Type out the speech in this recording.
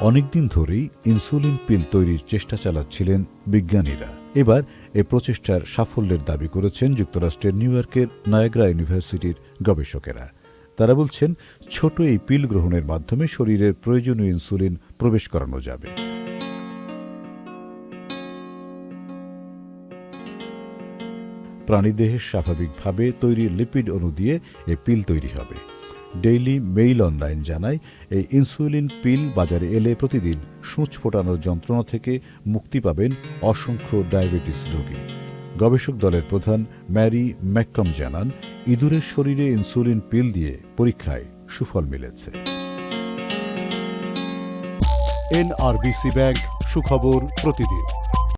অনেকদিন ধরেই ইনসুলিন পিল তৈরির চেষ্টা চালাচ্ছিলেন বিজ্ঞানীরা। এবার এ প্রচেষ্টার সাফল্যের দাবি করেছেন যুক্তরাষ্ট্রের নিউ ইয়র্কের নায়াগ্রা ইউনিভার্সিটির গবেষকেরা। তারা বলছেন, ছোট এই পিল গ্রহণের মাধ্যমে শরীরের প্রয়োজনীয় ইনসুলিন প্রবেশ করানো যাবে। প্রাণীদেহে স্বাভাবিকভাবে তৈরি লিপিড অণু দিয়ে এ পিল তৈরি হবে। ডেইলি মেইল অনলাইন জানায়, এই ইনসুলিন পিল বাজারে এলে প্রতিদিন সূঁচ ফোটানোর যন্ত্রণা থেকে মুক্তি পাবেন অসংখ্য ডায়াবেটিস রোগী। গবেষক দলের প্রধান ম্যারি ম্যাককম জানান, ইঁদুরের শরীরে ইনসুলিন পিল দিয়ে পরীক্ষায় সুফল মিলেছে। এনআরবিসি ব্যাংক, সুখবর প্রতিদিন।